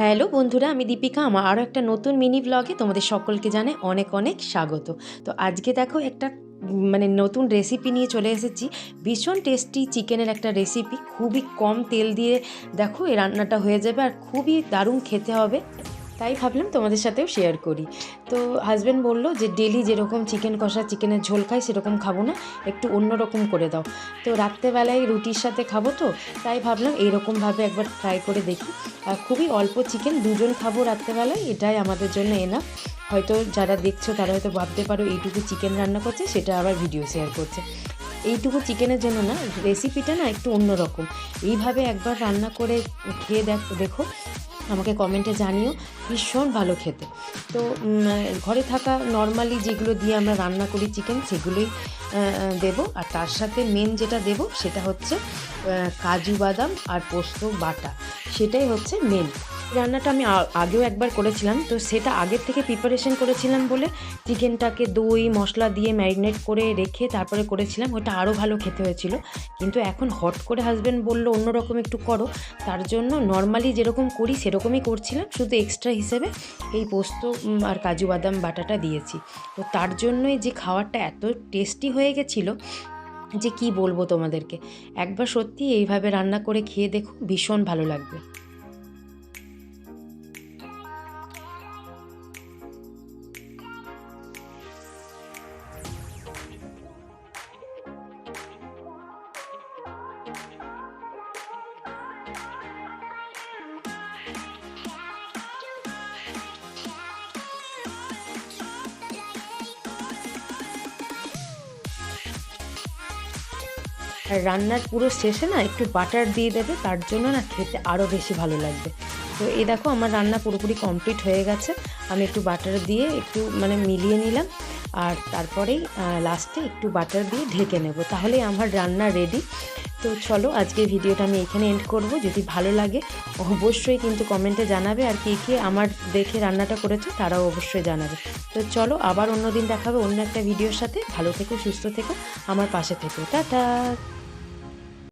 Hello বন্ধুরা, আমি দীপিকা। আমার আরও একটা নতুন মিনি ব্লগে তোমাদের সকলকে জানে অনেক অনেক স্বাগত। তো আজকে দেখো একটা মানে নতুন রেসিপি নিয়ে চলে এসেছি। ভীষণ টেস্টি চিকেনের একটা রেসিপি খুবই কম তেল দিয়ে দেখো এই রান্নাটা হয়ে যাবে আর খুবই দারুণ খেতে হবে। তাই ভাবলাম তোমাদের সাথেও শেয়ার করি। তো হাজব্যান্ড বলল যে ডেলি যেরকম চিকেন কষা চিকেনের ঝোল খাই, সেরকম খাব না, একটু অন্যরকম করে দাও। তো রাত্রেবেলায় রুটির সাথে খাব তো, তাই ভাবলাম এইরকমভাবে একবার ট্রাই করে দেখি। আর খুবই অল্প চিকেন দুজন খাব রাত্রেবেলায়, এটাই আমাদের জন্য এনা হয়তো যারা দেখছ, তারা হয়তো ভাবতে পারো, এইটুকু চিকেন রান্না করছে, সেটা আবার ভিডিও শেয়ার করছে। এইটুকু চিকেনের জন্য না রেসিপিটা না একটু অন্যরকম। এইভাবে একবার রান্না করে খেয়ে দেখ, দেখো। আমাকে কমেন্টে জানিও, ভীষণ ভালো খেতে। তো ঘরে থাকা নর্মালি যেগুলো দিয়ে আমরা রান্না করি চিকেন সেগুলোই দেব। আর তার সাথে মেন যেটা দেব, সেটা হচ্ছে কাজু বাদাম আর পোস্ত বাটা। সেটাই হচ্ছে মেন রান্নাটা আমি আগেও একবার করেছিলাম, তো সেটা আগের থেকে প্রিপারেশন করেছিলাম বলে চিকেনটাকে দই, মশলা দিয়ে ম্যারিনেট করে রেখে তারপরে করেছিলাম, ওটা আরও ভালো খেতে হয়েছিল। কিন্তু এখন হট করে হাজব্যান্ড বলল, অন্যরকম একটু করো। তার জন্য নর্মালি যেরকম করি সেরকমই করছিলাম, শুধু এক্সট্রা হিসেবে এই পোস্ত আর কাজু বাদাম বাটাটা দিয়েছি। তো তার জন্যই যে খাবারটা এত টেস্টি হয়ে গেছিল, যে কি বলব তোমাদেরকে? একবার সত্যি এইভাবে রান্না করে খেয়ে দেখো, ভীষণ ভালো লাগবে। আর রান্নার পুরো শেষে না একটু বাটার দিয়ে দেবে, তার জন্য না খেতে আরও বেশি ভালো লাগবে। তো এই দেখো আমার রান্না পুরোপুরি কমপ্লিট হয়ে গেছে। আমি একটু বাটার দিয়ে একটু মানে মিলিয়ে নিলাম আর তারপরেই লাস্টে একটু বাটার দিয়ে ঢেকে নেব। তাহলেই আমার রান্না রেডি তো চলো আজকে ভিডিওটা আমি এখানে এন্ড করব। যদি ভালো লাগে, অবশ্যই কিন্তু কমেন্টে জানাবে। আর কে কে আমার দেখে রান্নাটা করেছে, তারাও অবশ্যই জানাবে। তো চলো আবার অন্য দিন দেখাবে অন্য একটা ভিডিওর সাথে। ভালো থেকো, সুস্থ থেকো। আমার পাশে থেকো। টাটা!